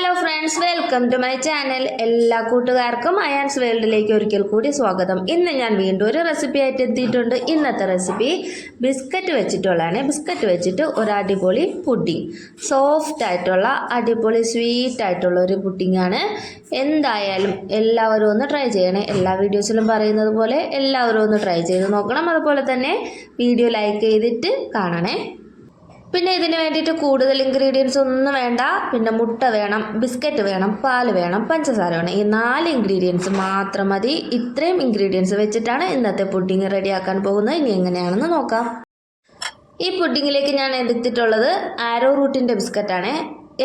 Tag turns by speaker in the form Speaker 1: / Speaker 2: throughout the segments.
Speaker 1: Hello friends welcome to my channel എല്ലാ കൂട്ടുകാർക്കും അയാൻസ് വേൾഡിലേക്ക് ഒരിക്കൽ കൂടി സ്വാഗതം. ഇന്ന് ഞാൻ വീണ്ടും ഒരു റെസിപ്പി ആയിട്ട് എത്തിയിട്ടുണ്ട്. ഇന്നത്തെ റെസിപ്പി ബിസ്ക്കറ്റ് വെച്ചിട്ടുള്ളതാണ്. ബിസ്ക്കറ്റ് വെച്ചിട്ട് ഒരു അടിപൊളി പുഡിംഗ്. സോഫ്റ്റ് ആയിട്ടുള്ള അടിപൊളി സ്വീറ്റ് ആയിട്ടുള്ള ഒരു പുഡിംഗ് ആണ്. എന്തായാലും എല്ലാവരും ഒന്ന് ട്രൈ ചെയ്യണേ. എല്ലാ വീഡിയോസിലും പറയുന്നത് പോലെ എല്ലാവരും ഒന്ന് ട്രൈ ചെയ്ത് നോക്കണം. അതുപോലെ തന്നെ വീഡിയോ ലൈക്ക് ചെയ്തിട്ട് കാണണേ. പിന്നെ ഇതിന് വേണ്ടിയിട്ട് കൂടുതൽ ഇൻഗ്രീഡിയൻസ് ഒന്നും വേണ്ട. പിന്നെ മുട്ട വേണം ബിസ്ക്കറ്റ് വേണം പാൽ വേണം പഞ്ചസാര വേണം. ഈ നാല് ഇൻഗ്രീഡിയൻസ് മാത്രം മതി. ഇത്രയും ഇൻഗ്രീഡിയൻസ് വെച്ചിട്ടാണ് ഇന്നത്തെ പുഡിങ് റെഡിയാക്കാൻ പോകുന്നത്. ഇനി എങ്ങനെയാണെന്ന് നോക്കാം. ഈ പുഡിങ്ങിലേക്ക് ഞാൻ എടുത്തിട്ടുള്ളത് ആരോ റൂട്ടിന്റെ ബിസ്ക്കറ്റാണ്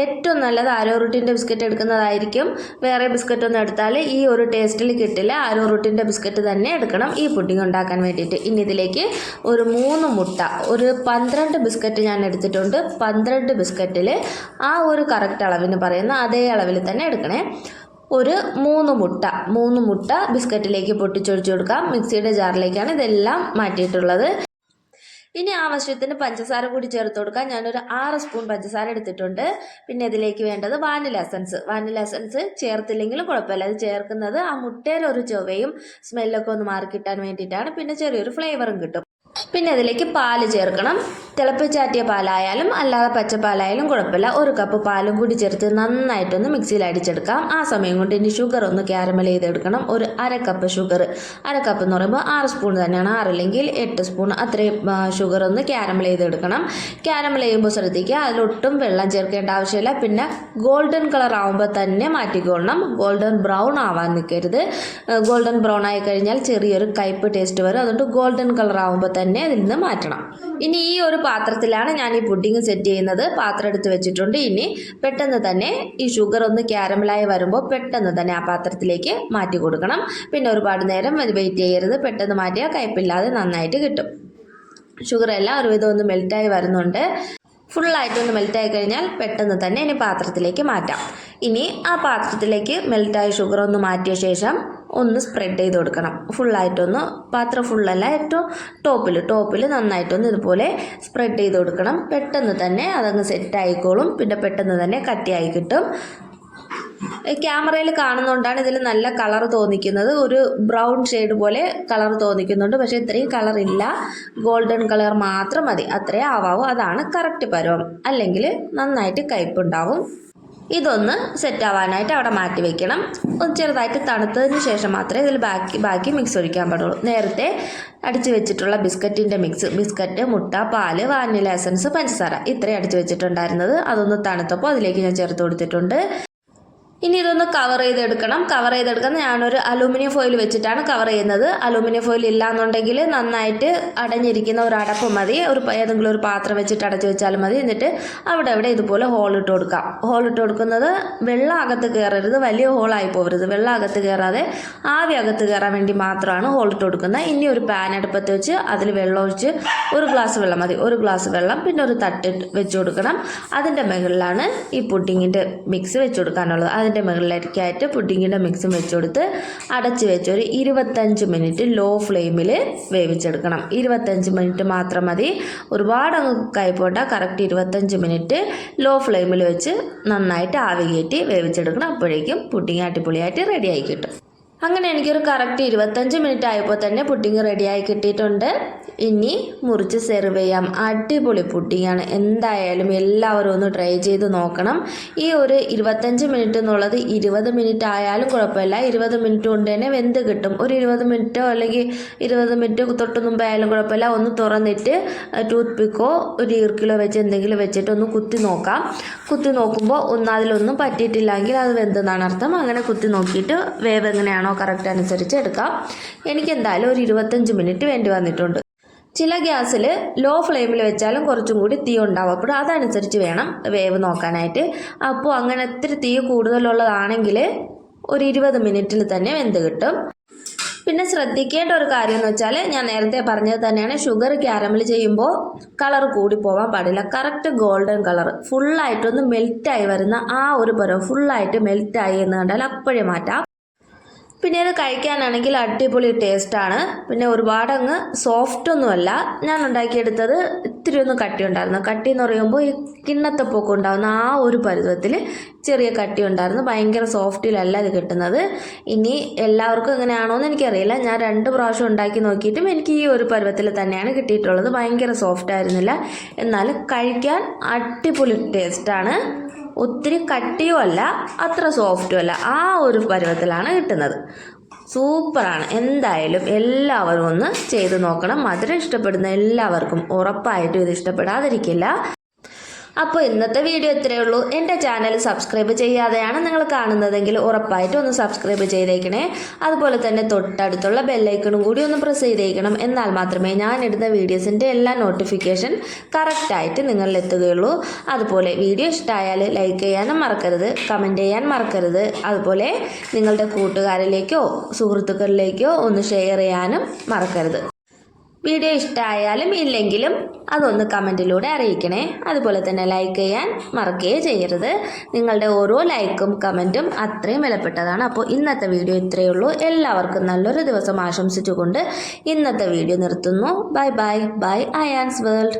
Speaker 1: ഏറ്റവും നല്ലത് ആരോ റൂട്ടിന്റെ ബിസ്ക്കറ്റ് എടുക്കുന്നതായിരിക്കും. വേറെ ബിസ്ക്കറ്റ് ഒന്നും എടുത്താൽ ഈ ഒരു ടേസ്റ്റിൽ കിട്ടില്ല. ആരോ റൂട്ടിന്റെ ബിസ്ക്കറ്റ് തന്നെ എടുക്കണം ഈ പുഡിംഗ് ഉണ്ടാക്കാൻ വേണ്ടിയിട്ട്. ഇനി ഇതിലേക്ക് ഒരു മൂന്ന് മുട്ട ഒരു പന്ത്രണ്ട് ബിസ്ക്കറ്റ് ഞാൻ എടുത്തിട്ടുണ്ട്. പന്ത്രണ്ട് ബിസ്ക്കറ്റിൽ ആ ഒരു കറക്റ്റ് അളവിന് പറയുന്ന അതേ അളവിൽ തന്നെ എടുക്കണേ. ഒരു മൂന്ന് മുട്ട മൂന്ന് മുട്ട ബിസ്ക്കറ്റിലേക്ക് പൊട്ടിച്ചൊഴിച്ചു കൊടുക്കാം. മിക്സിയുടെ ജാറിലേക്കാണ് ഇതെല്ലാം മാറ്റിയിട്ടുള്ളത്. ഇനി ആവശ്യത്തിന് പഞ്ചസാര കൂടി ചേർത്ത് കൊടുക്കാം. ഞാനൊരു ആറ് സ്പൂൺ പഞ്ചസാര എടുത്തിട്ടുണ്ട്. പിന്നെ ഇതിലേക്ക് വേണ്ടത് വാനില എസൻസ്. വാനില എസൻസ് ചേർത്തില്ലെങ്കിലും കുഴപ്പമില്ല. അത് ചേർക്കുന്നത് ആ മുട്ടയുടെ ഒരു ചൊവ്വയും സ്മെല്ലൊക്കെ ഒന്ന് മാറി കിട്ടാൻ വേണ്ടിയിട്ടാണ്. പിന്നെ ചെറിയൊരു ഫ്ലേവറും കിട്ടും. പിന്നെ അതിലേക്ക് പാൽ ചേർക്കണം. തിളപ്പിച്ചാറ്റിയ പാലായാലും അല്ലാതെ പച്ചപ്പാലായാലും കുഴപ്പമില്ല. ഒരു കപ്പ് പാലും കൂടി ചേർത്ത് നന്നായിട്ടൊന്ന് മിക്സിയിൽ അടിച്ചെടുക്കാം. ആ സമയം കൊണ്ട് ഇനി ഷുഗർ ഒന്ന് ക്യാരമൽ ചെയ്തെടുക്കണം. ഒരു അര കപ്പ് ഷുഗർ അര കപ്പ് എന്ന് പറയുമ്പോൾ ആറ് സ്പൂൺ തന്നെയാണ് ആറില്ലെങ്കിൽ എട്ട് സ്പൂൺ അത്രയും ഷുഗർ ഒന്ന് ക്യാരമൽ ചെയ്തെടുക്കണം. ക്യാരമൽ ചെയ്യുമ്പോൾ ശ്രദ്ധിക്കുക അതിലൊട്ടും വെള്ളം ചേർക്കേണ്ട ആവശ്യമില്ല. പിന്നെ ഗോൾഡൻ കളർ ആവുമ്പോൾ തന്നെ മാറ്റിക്കൊള്ളണം. ഗോൾഡൻ ബ്രൗൺ ആവാൻ നിൽക്കരുത്. ഗോൾഡൻ ബ്രൗൺ ആയി കഴിഞ്ഞാൽ ചെറിയൊരു കയ്പ് ടേസ്റ്റ് വരും. അതുകൊണ്ട് ഗോൾഡൻ കളർ ആവുമ്പോൾ തന്നെ അതിൽ നിന്ന് മാറ്റണം. ഇനി ഈ ഒരു പാത്രത്തിലാണ് ഞാൻ ഈ പുഡിങ് സെറ്റ് ചെയ്യുന്നത്. പാത്രം എടുത്ത് വെച്ചിട്ടുണ്ട്. ഇനി പെട്ടെന്ന് തന്നെ ഈ ഷുഗർ ഒന്ന് ക്യാരമലായി വരുമ്പോൾ പെട്ടെന്ന് തന്നെ ആ പാത്രത്തിലേക്ക് മാറ്റി കൊടുക്കണം. പിന്നെ ഒരുപാട് നേരം വെയിറ്റ് ചെയ്യരുത്. പെട്ടെന്ന് മാറ്റിയാൽ കയ്പില്ലാതെ നന്നായിട്ട് കിട്ടും. ഷുഗർ എല്ലാം ഒരുവിധം ഒന്ന് മെൽറ്റായി വരുന്നുണ്ട്. ഫുള്ളായിട്ടൊന്ന് മെൽറ്റായി കഴിഞ്ഞാൽ പെട്ടെന്ന് തന്നെ ഇനി പാത്രത്തിലേക്ക് മാറ്റാം. ഇനി ആ പാത്രത്തിലേക്ക് മെൽറ്റായ ഷുഗർ ഒന്ന് മാറ്റിയ ശേഷം ഒന്ന് സ്പ്രെഡ് ചെയ്ത് കൊടുക്കണം. ഫുള്ളായിട്ടൊന്ന് പാത്രം ഫുള്ളല്ല ഏറ്റവും ടോപ്പിൽ ടോപ്പിൽ നന്നായിട്ടൊന്ന് ഇതുപോലെ സ്പ്രെഡ് ചെയ്ത് കൊടുക്കണം. പെട്ടെന്ന് തന്നെ അതങ്ങ് സെറ്റ് ആയിക്കോളും. പിന്നെ പെട്ടെന്ന് തന്നെ കട്ടിയായി കിട്ടും. ക്യാമറയിൽ കാണുന്നതുകൊണ്ടാണ് ഇതിൽ നല്ല കളർ തോന്നിക്കുന്നത്. ഒരു ബ്രൗൺ ഷെയ്ഡ് പോലെ കളർ തോന്നിക്കുന്നുണ്ട്. പക്ഷേ ഇത്രയും കളർ ഇല്ല. ഗോൾഡൻ കളർ മാത്രം മതി. അത്രേ ആവാവൂ. അതാണ് കറക്റ്റ് പരുവം. അല്ലെങ്കിൽ നന്നായിട്ട് കയ്പുണ്ടാവും. ഇതൊന്ന് സെറ്റ് ആവാനായിട്ട് അവിടെ മാറ്റി വെക്കണം. ചെറുതായിട്ട് തണുത്തതിന് ശേഷം മാത്രമേ ഇതിൽ ബാക്കി ബാക്കി മിക്സ് ഒഴിക്കാൻ പാടുള്ളൂ. നേരത്തെ അടിച്ചു വെച്ചിട്ടുള്ള ബിസ്ക്കറ്റിന്റെ മിക്സ് ബിസ്ക്കറ്റ് മുട്ട പാൽ വാനില എസൻസ് പഞ്ചസാര ഇത്രയും അടിച്ചു വെച്ചിട്ടുണ്ടായിരുന്നത്. അതൊന്ന് തണുത്തപ്പോൾ അതിലേക്ക് ഞാൻ ചേർത്ത് കൊടുത്തിട്ടുണ്ട്. ഇനി ഇതൊന്ന് കവർ ചെയ്തെടുക്കണം. കവർ ചെയ്തെടുക്കുന്ന ഞാനൊരു അലൂമിനിയം ഫോയിൽ വെച്ചിട്ടാണ് കവർ ചെയ്യുന്നത്. അലൂമിനിയം ഫോയിൽ ഇല്ലാന്നുണ്ടെങ്കിൽ നന്നായിട്ട് അടഞ്ഞിരിക്കുന്ന ഒരു അടപ്പ് മതി. ഒരു ഏതെങ്കിലും ഒരു പാത്രം വെച്ചിട്ട് അടച്ചു വെച്ചാലും മതി. എന്നിട്ട് അവിടെ അവിടെ ഇതുപോലെ ഹോൾ ഇട്ട് കൊടുക്കാം. ഹോൾ ഇട്ട് കൊടുക്കുന്നത് വെള്ളം അകത്ത് കയറരുത് വലിയ ഹോളായി പോകരുത് വെള്ളം അകത്ത് കയറാതെ ആവി അകത്ത് കയറാൻ വേണ്ടി മാത്രമാണ് ഹോൾ ഇട്ട് കൊടുക്കുന്നത്. ഇനി ഒരു പാൻ അടുപ്പത്ത് വെച്ച് അതിൽ വെള്ളം ഒഴിച്ച് ഒരു ഗ്ലാസ് വെള്ളം മതി. ഒരു ഗ്ലാസ് വെള്ളം പിന്നെ ഒരു തട്ട് വെച്ച് കൊടുക്കണം. അതിന്റെ മുകളിലാണ് ഈ പുഡിങ്ങിന്റെ മിക്സ് വെച്ച് കൊടുക്കാനുള്ളത്. അതിന്റെ മുകളിലേക്കായിട്ട് പുഡിങ്ങിന്റെ മിക്സും വെച്ച് കൊടുത്ത് അടച്ച് വെച്ച് ഒരു ഇരുപത്തഞ്ച് മിനിറ്റ് ലോ ഫ്ലെയിമിൽ വേവിച്ചെടുക്കണം. ഇരുപത്തഞ്ച് മിനിറ്റ് മാത്രം മതി. ഒരുപാട് അങ്ങ് കയ്പോണ്ട കറക്റ്റ് ഇരുപത്തഞ്ച് മിനിറ്റ് ലോ ഫ്ലെയിമിൽ വെച്ച് നന്നായിട്ട് ആവി കയറ്റി വേവിച്ചെടുക്കണം. അപ്പോഴേക്കും പുഡിങ് അടിപൊളിയായിട്ട് റെഡിയായി കിട്ടും. അങ്ങനെ എനിക്കൊരു കറക്റ്റ് ഇരുപത്തഞ്ച് മിനിറ്റ് ആയപ്പോൾ തന്നെ പുഡിങ് റെഡിയായി കിട്ടിയിട്ടുണ്ട്. ഇനി മുറിച്ച് സെർവ് ചെയ്യാം. അടിപൊളി പുഡിങ്ങാണ് എന്തായാലും എല്ലാവരും ഒന്ന് ട്രൈ ചെയ്ത് നോക്കണം. ഈ ഒരു ഇരുപത്തഞ്ച് മിനിറ്റ് എന്നുള്ളത് ഇരുപത് മിനിറ്റ് ആയാലും കുഴപ്പമില്ല. ഇരുപത് മിനിറ്റ് കൊണ്ട് തന്നെ വെന്ത് കിട്ടും. ഒരു ഇരുപത് മിനിറ്റോ അല്ലെങ്കിൽ ഇരുപത് മിനിറ്റ് തൊട്ട് മുമ്പ് ആയാലും കുഴപ്പമില്ല. ഒന്ന് തുറന്നിട്ട് ടൂത്ത് പിക്കോ ഒരു ഈർക്കിലോ വെച്ച് എന്തെങ്കിലും വെച്ചിട്ട് ഒന്ന് കുത്തി നോക്കാം. കുത്തി നോക്കുമ്പോൾ ഒന്ന് അതിലൊന്നും പറ്റിയിട്ടില്ലെങ്കിൽ അത് വെന്തെന്നാണ് അർത്ഥം. അങ്ങനെ കുത്തി നോക്കിയിട്ട് വേവ് എങ്ങനെയാണോ കറക്റ്റ് അനുസരിച്ച് എടുക്കാം. എനിക്ക് എന്തായാലും ഒരു ഇരുപത്തഞ്ച് മിനിറ്റ് വേണ്ടി വന്നിട്ടുണ്ട്. ചില ഗ്യാസിൽ ലോ ഫ്ലെയിമിൽ വെച്ചാലും കുറച്ചും കൂടി തീ ഉണ്ടാവും അപ്പോൾ അതനുസരിച്ച് വേണം വേവ് നോക്കാനായിട്ട്. അപ്പോൾ അങ്ങനെ ഇത്തിരി തീ കൂടുതലുള്ളതാണെങ്കിൽ ഒരു ഇരുപത് മിനിറ്റിൽ തന്നെ വെന്ത് കിട്ടും. പിന്നെ ശ്രദ്ധിക്കേണ്ട ഒരു കാര്യം എന്ന് വെച്ചാൽ ഞാൻ നേരത്തെ പറഞ്ഞത് തന്നെയാണ്. ഷുഗർ ക്യാരമൽ ചെയ്യുമ്പോൾ കളർ കൂടി പോകാൻ പാടില്ല. Correct golden colour. ഫുള്ളായിട്ടൊന്ന് മെൽറ്റായി വരുന്ന ആ ഒരു പരം ഫുള്ളായിട്ട് മെൽറ്റായി എന്ന് കണ്ടാൽ അപ്പോഴേ മാറ്റാം. പിന്നെ അത് കഴിക്കാനാണെങ്കിൽ അടിപൊളി ടേസ്റ്റാണ്. പിന്നെ ഒരുപാട് അങ്ങ് സോഫ്റ്റ് ഒന്നുമല്ല ഞാൻ ഉണ്ടാക്കിയെടുത്തത് ഇത്തിരി ഒന്ന് കട്ടി ഉണ്ടായിരുന്നു കട്ടി എന്ന് പറയുമ്പോൾ ഈ കിണ്ണത്തപ്പൊക്കെ ഉണ്ടാകുന്ന ആ ഒരു പരുവത്തിൽ ചെറിയ കട്ടി ഉണ്ടായിരുന്നു ഭയങ്കര സോഫ്റ്റിലല്ല ഇത് കിട്ടുന്നത്. ഇനി എല്ലാവർക്കും എങ്ങനെയാണോ എന്ന് എനിക്കറിയില്ല. ഞാൻ രണ്ട് പ്രാവശ്യം ഉണ്ടാക്കി നോക്കിയിട്ടും എനിക്ക് ഈ ഒരു പരുവത്തിൽ തന്നെയാണ് കിട്ടിയിട്ടുള്ളത്. ഭയങ്കര സോഫ്റ്റ് ആയിരുന്നില്ല എന്നാൽ കഴിക്കാൻ അടിപൊളി ടേസ്റ്റാണ്. ഒത്തിരി കട്ടിയും അല്ല അത്ര സോഫ്റ്റും അല്ല. ആ ഒരു പരുവത്തിലാണ് കിട്ടുന്നത്. സൂപ്പറാണ്. എന്തായാലും എല്ലാവരും ഒന്ന് ചെയ്ത് നോക്കണം. മധുരം ഇഷ്ടപ്പെടുന്ന എല്ലാവർക്കും ഉറപ്പായിട്ടും ഇത് ഇഷ്ടപ്പെടാതിരിക്കില്ല. അപ്പോൾ ഇന്നത്തെ വീഡിയോ ഇത്രയേ ഉള്ളൂ. എന്റെ ചാനൽ സബ്സ്ക്രൈബ് ചെയ്യാതെയാണ് നിങ്ങൾ കാണുന്നതെങ്കിൽ ഉറപ്പായിട്ടും ഒന്ന് സബ്സ്ക്രൈബ് ചെയ്തേക്കണേ. അതുപോലെ തന്നെ തൊട്ടടുത്തുള്ള ബെല്ലൈക്കണും കൂടി ഒന്ന് പ്രസ് ചെയ്തേക്കണം. എന്നാൽ മാത്രമേ ഞാൻ ഇടുന്ന വീഡിയോസിന്റെ എല്ലാ നോട്ടിഫിക്കേഷൻ കറക്റ്റായിട്ട് നിങ്ങളിൽ എത്തുകയുള്ളൂ. അതുപോലെ വീഡിയോ ഇഷ്ടമായാൽ ലൈക്ക് ചെയ്യാനും മറക്കരുത് കമന്റ് ചെയ്യാൻ മറക്കരുത്. അതുപോലെ നിങ്ങളുടെ കൂട്ടുകാരിലേക്കോ സുഹൃത്തുക്കളിലേക്കോ ഒന്ന് ഷെയർ ചെയ്യാനും മറക്കരുത്. വീഡിയോ ഇഷ്ടമായാലും ഇല്ലെങ്കിലും അതൊന്ന് കമന്റിലൂടെ അറിയിക്കണേ. അതുപോലെ തന്നെ ലൈക്ക് ചെയ്യാൻ മറക്കുകയേ ചെയ്യരുത്. നിങ്ങളുടെ ഓരോ ലൈക്കും കമന്റും അത്രയും വിലപ്പെട്ടതാണ്. അപ്പോൾ ഇന്നത്തെ വീഡിയോ ഇത്രയേ ഉള്ളൂ. എല്ലാവർക്കും നല്ലൊരു ദിവസം ആശംസിച്ചുകൊണ്ട് ഇന്നത്തെ വീഡിയോ നിർത്തുന്നു. Bye bye bye Ayaan's world